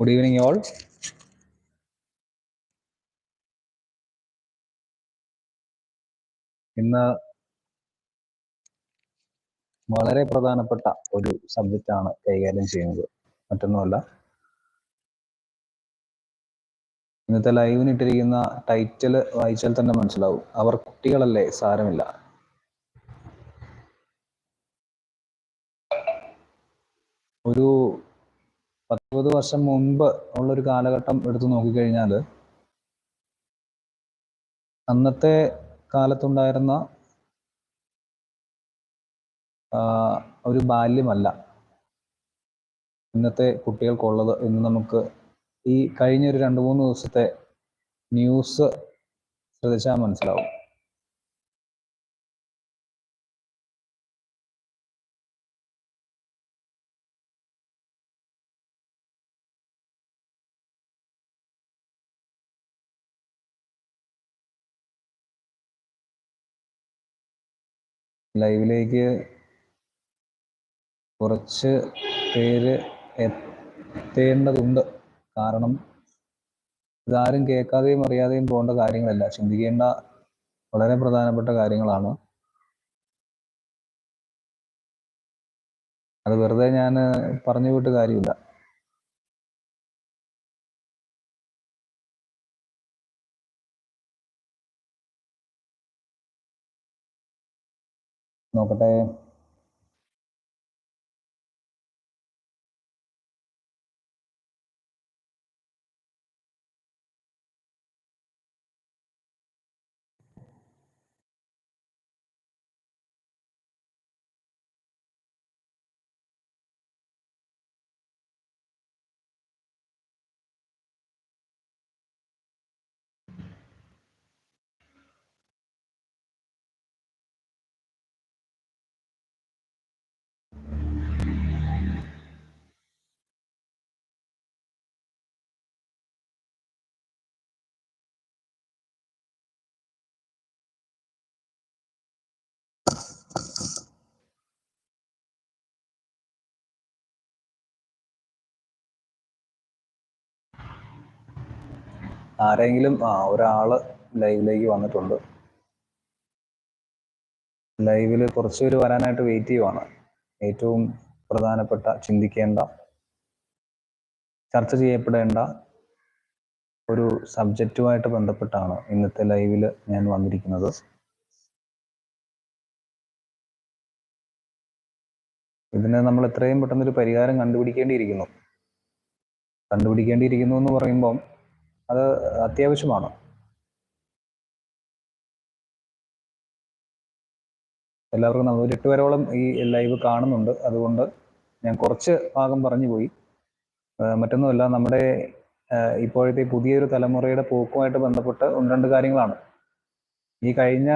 Good evening all ഇന്ന് വളരെ പ്രധാനപ്പെട്ട ഒരു സബ്ജക്റ്റ് ആണ് കൈകാര്യം ചെയ്യുന്നത്. മറ്റൊന്നുമല്ല. ഇന്നത്തെ ലൈവിന് ഇട്ടിരിക്കുന്ന ടൈറ്റിൽ വായിച്ചാൽ തന്നെ മനസ്സിലാവും. അവർ കുട്ടികളല്ലേ? സാരമില്ല. ഒരു പത്തൊമ്പത് വർഷം മുമ്പ് ഉള്ളൊരു കാലഘട്ടം എടുത്തു നോക്കിക്കഴിഞ്ഞാൽ അന്നത്തെ കാലത്തുണ്ടായിരുന്ന ഒരു ബാല്യമല്ല ഇന്നത്തെ കുട്ടികൾക്കുള്ളത് എന്ന് നമുക്ക് ഈ കഴിഞ്ഞൊരു രണ്ട് മൂന്ന് ദിവസത്തെ ന്യൂസ് ശ്രദ്ധിച്ചാൽ മനസ്സിലാവും. ലൈവിലേക്ക് കുറച്ച് പേര് എത്തേണ്ടതുണ്ട്. കാരണം ഇതാരും കേൾക്കാതെയും അറിയാതെയും പോകേണ്ട കാര്യങ്ങളല്ല. ചിന്തിക്കേണ്ട വളരെ പ്രധാനപ്പെട്ട കാര്യങ്ങളാണ്. അത് വെറുതെ ഞാൻ പറഞ്ഞു വിട്ട് കാര്യമില്ല. നോക്കട്ടെ. ആരെങ്കിലും ആ ഒരാൾ ലൈവിലേക്ക് വന്നിട്ടുണ്ട്. ലൈവിൽ കുറച്ച് പേര് വരാനായിട്ട് വെയിറ്റ് ചെയ്യുവാണ്. ഏറ്റവും പ്രധാനപ്പെട്ട ചിന്തിക്കേണ്ട ചർച്ച ചെയ്യപ്പെടേണ്ട ഒരു സബ്ജക്റ്റുമായിട്ട് ബന്ധപ്പെട്ടാണ് ഇന്നത്തെ ലൈവിൽ ഞാൻ വന്നിരിക്കുന്നത്. ഇതിന് നമ്മൾ എത്രയും പെട്ടെന്ന് ഒരു പരിഹാരം കണ്ടുപിടിക്കേണ്ടിയിരിക്കുന്നു. കണ്ടുപിടിക്കേണ്ടിയിരിക്കുന്നു എന്ന് പറയുമ്പം അത് അത്യാവശ്യമാണ്. എല്ലാവർക്കും നമ്മൾ എട്ട് വരോളം ഈ ലൈവ് കാണുന്നുണ്ട്. അതുകൊണ്ട് ഞാൻ കുറച്ച് ഭാഗം പറഞ്ഞു പോയി. മറ്റൊന്നുമല്ല നമ്മുടെ ഇപ്പോഴത്തെ പുതിയൊരു തലമുറയുടെ പോക്കുമായിട്ട് ബന്ധപ്പെട്ട് ഒന്ന് രണ്ട് കാര്യങ്ങളാണ്. ഈ കഴിഞ്ഞ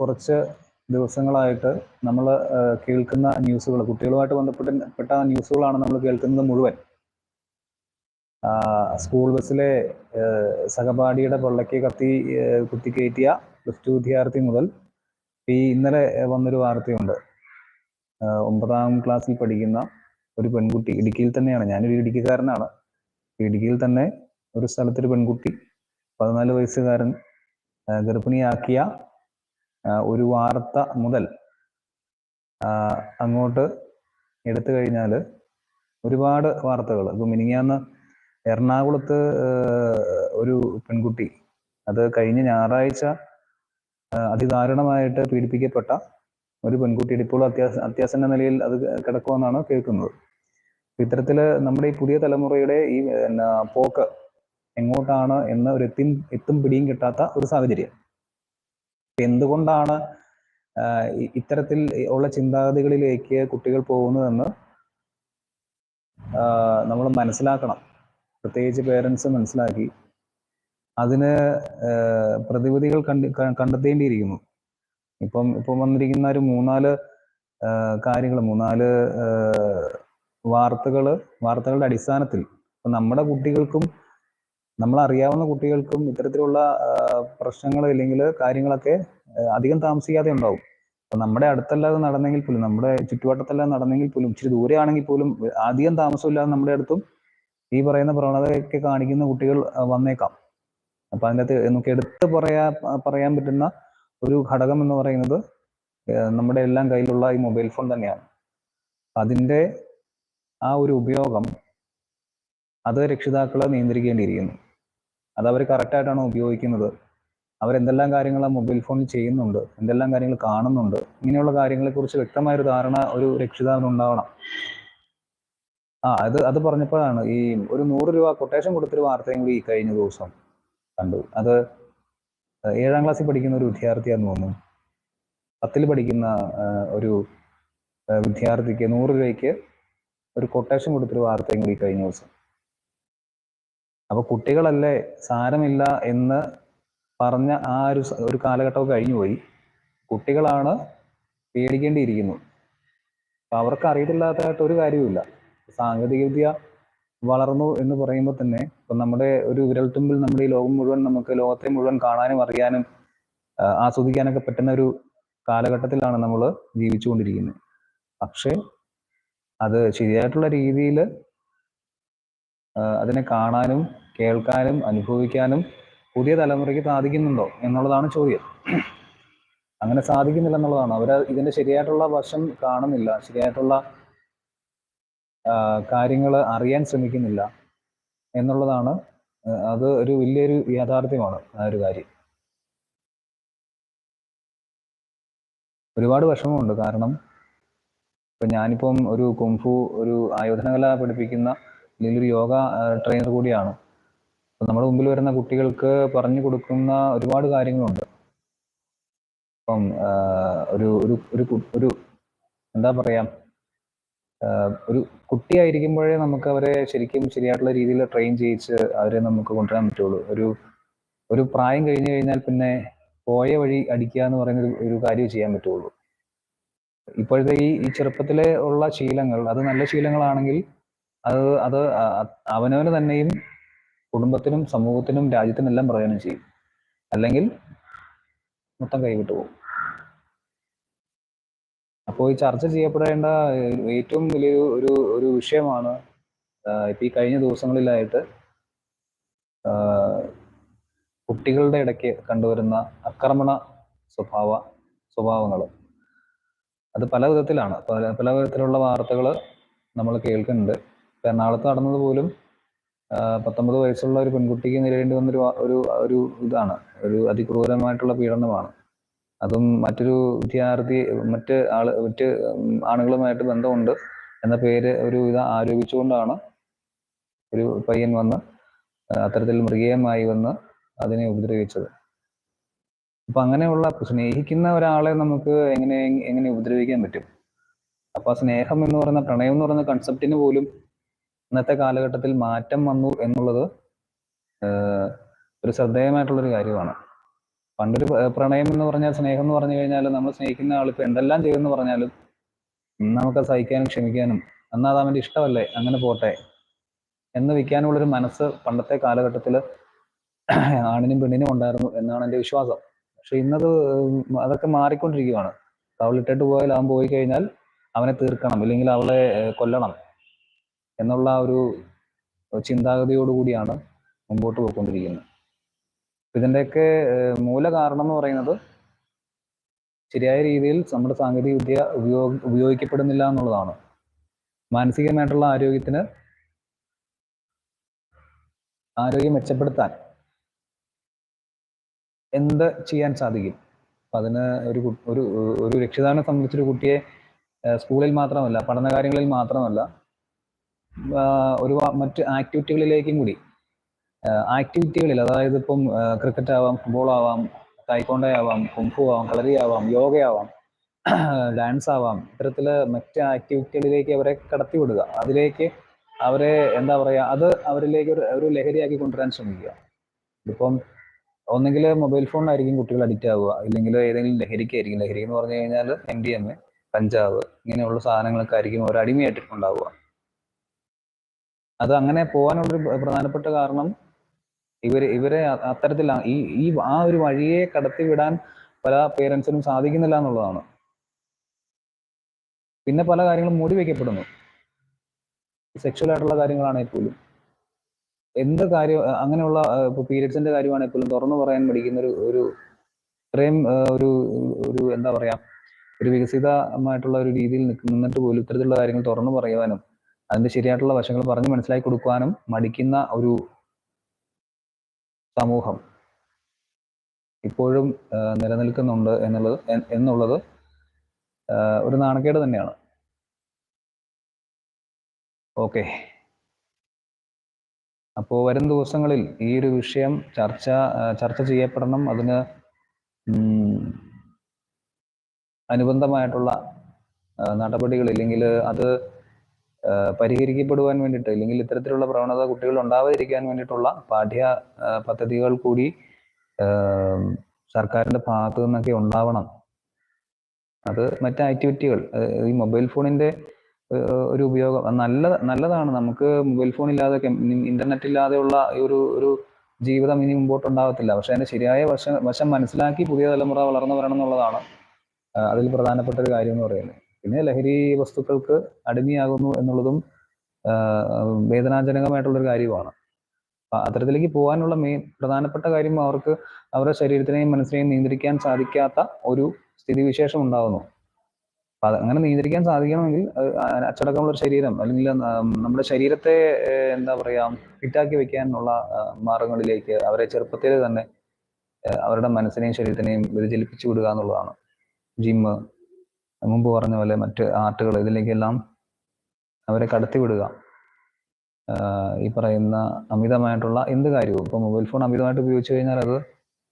കുറച്ച് ദിവസങ്ങളായിട്ട് നമ്മൾ കേൾക്കുന്ന ന്യൂസുകൾ കുട്ടികളുമായിട്ട് ബന്ധപ്പെട്ട പെട്ട ന്യൂസുകളാണ് നമ്മൾ കേൾക്കുന്നത് മുഴുവൻ. സ്കൂൾ ബസ്സിലെ സഹപാഠിയുടെ പൊള്ളയ്ക്ക് കത്തി കുത്തിക്കയറ്റിയ പ്ലസ് ടു വിദ്യാർത്ഥി മുതൽ ഈ ഇന്നലെ വന്നൊരു വാർത്തയുണ്ട്. ഒമ്പതാം ക്ലാസ്സിൽ പഠിക്കുന്ന ഒരു പെൺകുട്ടി ഇടുക്കിയിൽ തന്നെയാണ്. ഞാനൊരു ഇടുക്കിക്കാരനാണ്. ഇടുക്കിയിൽ തന്നെ ഒരു സ്ഥലത്തൊരു പെൺകുട്ടി പതിനാല് വയസ്സുകാരൻ ഗർഭിണിയാക്കിയ ഒരു വാർത്ത മുതൽ അങ്ങോട്ട് എടുത്തു കഴിഞ്ഞാൽ ഒരുപാട് വാർത്തകൾ ഇപ്പം മിനിങ്ങാന്ന് എറണാകുളത്ത് ഒരു പെൺകുട്ടി അത് കഴിഞ്ഞ ഞായറാഴ്ച അതിദാരുണമായിട്ട് പീഡിപ്പിക്കപ്പെട്ട ഒരു പെൺകുട്ടിയുടെ ഇപ്പോൾ അത്യാസ അത്യാസന്ന നിലയിൽ അത് കിടക്കുമെന്നാണ് കേൾക്കുന്നത്. ഇത്തരത്തിൽ നമ്മുടെ ഈ പുതിയ തലമുറയുടെ ഈ പോക്ക് എങ്ങോട്ടാണ് എന്ന് ഒരു എത്തും എത്തും പിടിയും കിട്ടാത്ത ഒരു സാഹചര്യം. എന്തുകൊണ്ടാണ് ഇത്തരത്തിൽ ഉള്ള ചിന്താഗതികളിലേക്ക് കുട്ടികൾ പോകുന്നതെന്ന് നമ്മൾ മനസ്സിലാക്കണം. പ്രത്യേകിച്ച് പേരൻസ് മനസ്സിലാക്കി. അതിന് പ്രതിവിധികൾ കണ്ട് കണ്ടെത്തേണ്ടിയിരിക്കുന്നു. ഇപ്പം ഇപ്പം വന്നിരിക്കുന്ന ഒരു മൂന്നാൽ കാര്യങ്ങൾ മൂന്നാൽ വാർത്തകൾ വാർത്തകളുടെ അടിസ്ഥാനത്തിൽ ഇപ്പം നമ്മുടെ കുട്ടികൾക്കും നമ്മൾ അറിയാവുന്ന കുട്ടികൾക്കും ഇത്തരത്തിലുള്ള പ്രശ്നങ്ങൾ അല്ലെങ്കിൽ കാര്യങ്ങളൊക്കെ അധികം താമസിക്കാതെ ഉണ്ടാവും. അപ്പൊ നമ്മുടെ അടുത്തല്ലാതെ നടന്നെങ്കിൽ പോലും നമ്മുടെ ചുറ്റുവട്ടത്തല്ലാതെ നടന്നെങ്കിൽ പോലും ഇച്ചിരി ദൂരെ ആണെങ്കിൽ പോലും അധികം താമസമില്ലാതെ നമ്മുടെ അടുത്തും ഈ പറയുന്ന പ്രവണതയൊക്കെ കാണിക്കുന്ന കുട്ടികൾ വന്നേക്കാം. അപ്പൊ അതിന്റെ അകത്ത് നമുക്ക് എടുത്ത് പറയാ പറയാൻ പറ്റുന്ന ഒരു ഘടകം എന്ന് പറയുന്നത് നമ്മുടെ എല്ലാം കയ്യിലുള്ള ഈ മൊബൈൽ ഫോൺ തന്നെയാണ്. അതിന്റെ ആ ഒരു ഉപയോഗം അത് രക്ഷിതാക്കൾ നിയന്ത്രിക്കേണ്ടിയിരിക്കുന്നു. അത് അവർ കറക്റ്റായിട്ടാണ് ഉപയോഗിക്കുന്നത്. അവരെന്തെല്ലാം കാര്യങ്ങൾ ആ മൊബൈൽ ഫോണിൽ ചെയ്യുന്നുണ്ട് എന്തെല്ലാം കാര്യങ്ങൾ കാണുന്നുണ്ട് ഇങ്ങനെയുള്ള കാര്യങ്ങളെക്കുറിച്ച് വ്യക്തമായൊരു ധാരണ ഒരു രക്ഷിതാവിന് ഉണ്ടാവണം ആ അത് അത് പറഞ്ഞപ്പോഴാണ് ഈ ഒരു നൂറ് രൂപ കൊട്ടേഷൻ കൊടുത്തൊരു വാർത്തയും കൂടി ഈ കഴിഞ്ഞ ദിവസം കണ്ടു. അത് ഏഴാം ക്ലാസ്സിൽ പഠിക്കുന്ന ഒരു വിദ്യാർത്ഥിയാന്ന് തോന്നുന്നു. പത്തിൽ പഠിക്കുന്ന ഒരു വിദ്യാർത്ഥിക്ക് നൂറ് രൂപയ്ക്ക് ഒരു കൊട്ടേഷൻ കൊടുത്തൊരു വാർത്തയും കൂടി കഴിഞ്ഞ ദിവസം. അപ്പൊ കുട്ടികളല്ലേ സാരമില്ല എന്ന് പറഞ്ഞ ആ ഒരു ഒരു കാലഘട്ടമൊക്കെ കഴിഞ്ഞുപോയി കുട്ടികളാണ് പേടിക്കേണ്ടിയിരിക്കുന്നു. അപ്പൊ അവർക്ക് അറിയത്തില്ലാത്തതായിട്ട് ഒരു കാര്യവുമില്ല. സാങ്കേതികവിദ്യ വളർന്നു എന്ന് പറയുമ്പോൾ തന്നെ ഇപ്പൊ നമ്മുടെ ഒരു വിരൽത്തുമ്പിൽ നമ്മുടെ ഈ ലോകം മുഴുവൻ നമുക്ക് ലോകത്തെ മുഴുവൻ കാണാനും അറിയാനും ആസ്വദിക്കാനൊക്കെ പറ്റുന്ന ഒരു കാലഘട്ടത്തിലാണ് നമ്മൾ ജീവിച്ചുകൊണ്ടിരിക്കുന്നത്. പക്ഷേ അത് ശരിയായിട്ടുള്ള രീതിയിൽ അതിനെ കാണാനും കേൾക്കാനും അനുഭവിക്കാനും പുതിയ തലമുറയ്ക്ക് സാധിക്കുന്നുണ്ടോ എന്നുള്ളതാണ് ചോദ്യം. അങ്ങനെ സാധിക്കുന്നില്ല എന്നുള്ളതാണ്. അവർ ഇതിന്റെ ശരിയായിട്ടുള്ള വശം കാണുന്നില്ല ശരിയായിട്ടുള്ള കാര്യങ്ങൾ അറിയാൻ ശ്രമിക്കുന്നില്ല എന്നുള്ളതാണ് അത് ഒരു വലിയൊരു യാഥാർത്ഥ്യമാണ് ആ ഒരു കാര്യം. ഒരുപാട് വിഷമമുണ്ട് കാരണം ഇപ്പൊ ഞാനിപ്പം ഒരു കുംഫു ഒരു ആയോധനകല പഠിപ്പിക്കുന്ന അല്ലെങ്കിൽ ഒരു യോഗ ട്രെയിനർ കൂടിയാണ്. അപ്പൊ നമ്മുടെ മുമ്പിൽ വരുന്ന കുട്ടികൾക്ക് പറഞ്ഞു കൊടുക്കുന്ന ഒരുപാട് കാര്യങ്ങളുണ്ട്. അപ്പം ഒരു ഒരു ഒരു എന്താ പറയാ ഒരു കുട്ടിയായിരിക്കുമ്പോഴേ നമുക്ക് അവരെ ശരിക്കും ശരിയായിട്ടുള്ള രീതിയിൽ ട്രെയിൻ ചെയ്യിച്ച് അവരെ നമുക്ക് കൊണ്ടുവരാൻ പറ്റുള്ളൂ. ഒരു ഒരു പ്രായം കഴിഞ്ഞു കഴിഞ്ഞാൽ പിന്നെ പോയ വഴി അടിക്കുക എന്ന് പറയുന്ന ഒരു കാര്യം ചെയ്യാൻ പറ്റുള്ളൂ. ഇപ്പോഴത്തെ ഈ ഈ ചെറുപ്പത്തിലെ ഉള്ള ശീലങ്ങൾ അത് നല്ല ശീലങ്ങളാണെങ്കിൽ അത് അത് അവനവന് തന്നെയും കുടുംബത്തിനും സമൂഹത്തിനും രാജ്യത്തിനും എല്ലാം പ്രയോജനം ചെയ്യും. അല്ലെങ്കിൽ മൊത്തം കൈവിട്ടു പോകും. അപ്പോൾ ഈ ചർച്ച ചെയ്യപ്പെടേണ്ട ഏറ്റവും വലിയൊരു ഒരു ഒരു വിഷയമാണ് ഇപ്പം ഈ കഴിഞ്ഞ ദിവസങ്ങളിലായിട്ട് കുട്ടികളുടെ ഇടയ്ക്ക് കണ്ടുവരുന്ന ആക്രമണ സ്വഭാവ സ്വഭാവങ്ങൾ അത് പല വിധത്തിലാണ്. പല പല വിധത്തിലുള്ള വാർത്തകൾ നമ്മൾ കേൾക്കുന്നുണ്ട്. എറണാകുളത്ത് നടന്നത് പോലും പത്തൊമ്പത് വയസ്സുള്ള ഒരു പെൺകുട്ടിക്ക് നേരിടേണ്ടി വന്നൊരു ഒരു ഒരു ഇതാണ്. ഒരു അതിക്രൂരമായിട്ടുള്ള പീഡനമാണ്. അതും മറ്റൊരു വിദ്യാർത്ഥി മറ്റ് ആൾ മറ്റ് ആണുങ്ങളുമായിട്ട് ബന്ധമുണ്ട് എന്ന പേര് ഒരു ഇത് ആരോപിച്ചുകൊണ്ടാണ് ഒരു പയ്യൻ വന്ന് അത്തരത്തിൽ മൃഗീയമായി വന്ന് അതിനെ ഉപദ്രവിച്ചത്. അപ്പൊ അങ്ങനെയുള്ള സ്നേഹിക്കുന്ന ഒരാളെ നമുക്ക് എങ്ങനെ എങ്ങനെ ഉപദ്രവിക്കാൻ പറ്റും? അപ്പൊ സ്നേഹം എന്ന് പറയുന്ന പ്രണയം എന്ന് പറയുന്ന കൺസെപ്റ്റിന് പോലും ഇന്നത്തെ കാലഘട്ടത്തിൽ മാറ്റം വന്നു എന്നുള്ളത് ഒരു ശ്രദ്ധേയമായിട്ടുള്ള ഒരു കാര്യമാണ്. പണ്ടൊരു പ്രണയം എന്ന് പറഞ്ഞാൽ സ്നേഹം എന്ന് പറഞ്ഞു കഴിഞ്ഞാൽ നമ്മൾ സ്നേഹിക്കുന്ന ഇപ്പൊ എന്തെല്ലാം ചെയ്യുമെന്ന് പറഞ്ഞാലും നമുക്ക് സഹിക്കാനും ക്ഷമിക്കാനും എന്നാൽ അത് അവന്റെ ഇഷ്ടമല്ലേ? അങ്ങനെ പോട്ടെ. എന്ന് വയ്ക്കാനുള്ളൊരു മനസ്സ് പണ്ടത്തെ കാലഘട്ടത്തിൽ ആണിനും പെണ്ണിനും ഉണ്ടായിരുന്നു എന്നാണ് എന്റെ വിശ്വാസം. പക്ഷെ ഇന്നത് അതൊക്കെ മാറിക്കൊണ്ടിരിക്കുകയാണ് അവളിട്ടിട്ട് പോയാൽ അവൻ പോയി കഴിഞ്ഞാൽ അവനെ തീർക്കണം ഇല്ലെങ്കിൽ അവളെ കൊല്ലണം എന്നുള്ള ഒരു ചിന്താഗതിയോടുകൂടിയാണ് മുമ്പോട്ട് പോയിക്കൊണ്ടിരിക്കുന്നത്. ഇതിന്റെയൊക്കെ മൂല കാരണം എന്ന് പറയുന്നത് ശരിയായ രീതിയിൽ നമ്മുടെ സാങ്കേതിക വിദ്യ ഉപയോഗ ഉപയോഗിക്കപ്പെടുന്നില്ല എന്നുള്ളതാണ്. മാനസികമായിട്ടുള്ള ആരോഗ്യത്തിന് ആരോഗ്യം മെച്ചപ്പെടുത്താൻ എന്ത് ചെയ്യാൻ സാധിക്കും? അപ്പം അതിന് ഒരു ഒരു ഒരു രക്ഷിതാവിനെ സംബന്ധിച്ചൊരു കുട്ടിയെ സ്കൂളിൽ മാത്രമല്ല പഠന കാര്യങ്ങളിൽ മാത്രമല്ല ഒരു മറ്റ് ആക്ടിവിറ്റികളിലേക്കും കൂടി ആക്ടിവിറ്റികളിൽ അതായത് ഇപ്പം ക്രിക്കറ്റ് ആവാം ഫുട്ബോൾ ആവാം തൈക്കോണ്ടോ ആവാം കുംഫു ആവാം കളരി ആവാം യോഗ ആവാം ഡാൻസ് ആവാം ഇത്തരത്തിൽ മറ്റ് ആക്ടിവിറ്റികളിലേക്ക് അവരെ കടത്തിവിടുക. അതിലേക്ക് അവരെ എന്താ പറയുക അത് അവരിലേക്ക് ഒരു ഒരു ലഹരിയാക്കി കൊണ്ടുവരാൻ ശ്രമിക്കുക. ഇപ്പം ഒന്നെങ്കിൽ മൊബൈൽ ഫോണിലായിരിക്കും കുട്ടികൾ അഡിക്റ്റ് ആവുക. ഇല്ലെങ്കിൽ ഏതെങ്കിലും ലഹരിക്കായിരിക്കും. ലഹരി എന്ന് പറഞ്ഞു കഴിഞ്ഞാൽ എം ഡി എം എ കഞ്ചാവ് ഇങ്ങനെയുള്ള സാധനങ്ങളൊക്കെ ആയിരിക്കും അവർ അടിമയായിട്ട് ഉണ്ടാവുക. അത് അങ്ങനെ പോകാനുള്ളൊരു പ്രധാനപ്പെട്ട കാരണം ഇവർ ഇവരെ അത്തരത്തിൽ ഈ ഈ ആ ഒരു വഴിയെ കടത്തി വിടാൻ പല പേരൻസിനും സാധിക്കുന്നില്ല എന്നുള്ളതാണ്. പിന്നെ പല കാര്യങ്ങളും മൂടി വയ്ക്കപ്പെടുന്നു സെക്ഷൽ ആയിട്ടുള്ള കാര്യങ്ങളാണെങ്കിൽ പോലും. എന്ത് കാര്യം അങ്ങനെയുള്ള ഇപ്പോൾ പീരിയഡ്സിന്റെ കാര്യമാണെങ്കിൽ പോലും തുറന്നു പറയാൻ പഠിക്കുന്ന ഒരു ഒരു ഇത്രയും ഒരു ഒരു എന്താ പറയാ ഒരു വികസിതമായിട്ടുള്ള ഒരു രീതിയിൽ നിന്നിട്ട് പോലും ഇത്തരത്തിലുള്ള കാര്യങ്ങൾ തുറന്നു പറയുവാനും അതിന്റെ ശരിയായിട്ടുള്ള വശങ്ങൾ പറഞ്ഞ് മനസ്സിലാക്കി കൊടുക്കുവാനും മടിക്കുന്ന ഒരു സമൂഹം ഇപ്പോഴും നിലനിൽക്കുന്നുണ്ട് എന്നുള്ളത് എന്നുള്ളത് ഒരു നാണക്കേട് തന്നെയാണ്. ഓക്കെ. അപ്പോൾ വരും ദിവസങ്ങളിൽ ഈ ഒരു വിഷയം ചർച്ച ചർച്ച ചെയ്യപ്പെടണം. അതിന് അനുബന്ധമായിട്ടുള്ള നടപടികൾ ഇല്ലെങ്കിൽ അത് പരിഹരിക്കപ്പെടുവാൻ വേണ്ടിയിട്ട് അല്ലെങ്കിൽ ഇത്തരത്തിലുള്ള പ്രവണത കുട്ടികൾ ഉണ്ടാവാതിരിക്കാൻ വേണ്ടിയിട്ടുള്ള പാഠ്യ പദ്ധതികൾ കൂടി സർക്കാരിന്റെ ഭാഗത്തു നിന്നൊക്കെ ഉണ്ടാവണം. അത് മറ്റ് ആക്ടിവിറ്റികൾ ഈ മൊബൈൽ ഫോണിന്റെ ഒരു ഉപയോഗം നല്ല നല്ലതാണ്. നമുക്ക് മൊബൈൽ ഫോൺ ഇല്ലാതെ ഇന്റർനെറ്റ് ഇല്ലാതെയുള്ള ഒരു ഒരു ജീവിതം ഇനി മുമ്പോട്ട് ഉണ്ടാകത്തില്ല പക്ഷെ അതിന്റെ ശരിയായ വശം വശം മനസ്സിലാക്കി പുതിയ തലമുറ വളർന്നു വരണം എന്നുള്ളതാണ് അതിൽ പ്രധാനപ്പെട്ട ഒരു കാര്യം എന്ന് പറയുന്നത്. പിന്നെ ലഹരി വസ്തുക്കൾക്ക് അടിമയാകുന്നു എന്നുള്ളതും വേദനാജനകമായിട്ടുള്ളൊരു കാര്യമാണ്. അത്തരത്തിലേക്ക് പോകാനുള്ള മെയിൻ പ്രധാനപ്പെട്ട കാര്യം അവർക്ക് അവരുടെ ശരീരത്തിനെയും മനസ്സിനെയും നിയന്ത്രിക്കാൻ സാധിക്കാത്ത ഒരു സ്ഥിതിവിശേഷം ഉണ്ടാകുന്നു അപ്പൊ അങ്ങനെ നിയന്ത്രിക്കാൻ സാധിക്കണമെങ്കിൽ അച്ചടക്കമുള്ള ഒരു ശരീരം അല്ലെങ്കിൽ നമ്മുടെ ശരീരത്തെ എന്താ പറയാ ഫിറ്റാക്കി വെക്കാനുള്ള മാർഗങ്ങളിലേക്ക് അവരെ ചെറുപ്പത്തിൽ തന്നെ അവരുടെ മനസ്സിനെയും ശരീരത്തിനെയും വ്യതിചലിപ്പിച്ചു വിടുക എന്നുള്ളതാണ്. ജിമ്മ് മുമ്പ് പറഞ്ഞ പോലെ മറ്റ് ആർട്ടുകൾ ഇതിലേക്കെല്ലാം അവരെ കടത്തിവിടുക. ഈ പറയുന്ന അമിതമായിട്ടുള്ള എന്ത് കാര്യവും ഇപ്പൊ മൊബൈൽ ഫോൺ അമിതമായിട്ട് ഉപയോഗിച്ചു കഴിഞ്ഞാൽ അത്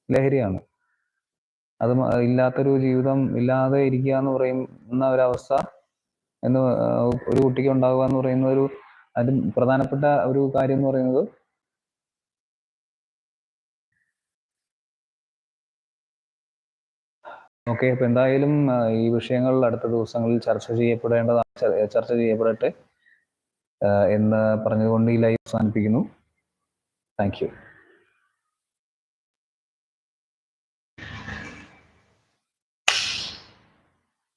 ലഹരിയാണ്. അത് ഇല്ലാത്തൊരു ജീവിതം ഇല്ലാതെ ഇരിക്കുക എന്ന് പറയുന്ന ഒരവസ്ഥ എന്ന് ഒരു കുട്ടിക്ക് ഉണ്ടാവുക എന്ന് പറയുന്ന ഒരു അത് പ്രധാനപ്പെട്ട ഒരു കാര്യം എന്ന് പറയുന്നത് ഓക്കെ അപ്പൊ എന്തായാലും ഈ വിഷയങ്ങൾ അടുത്ത ദിവസങ്ങളിൽ ചർച്ച ചെയ്യപ്പെടേണ്ടതാണ് ചർച്ച ചെയ്യപ്പെടട്ടെ എന്ന് പറഞ്ഞുകൊണ്ട് ഈ ലൈവ് അവസാനിപ്പിക്കുന്നു. താങ്ക്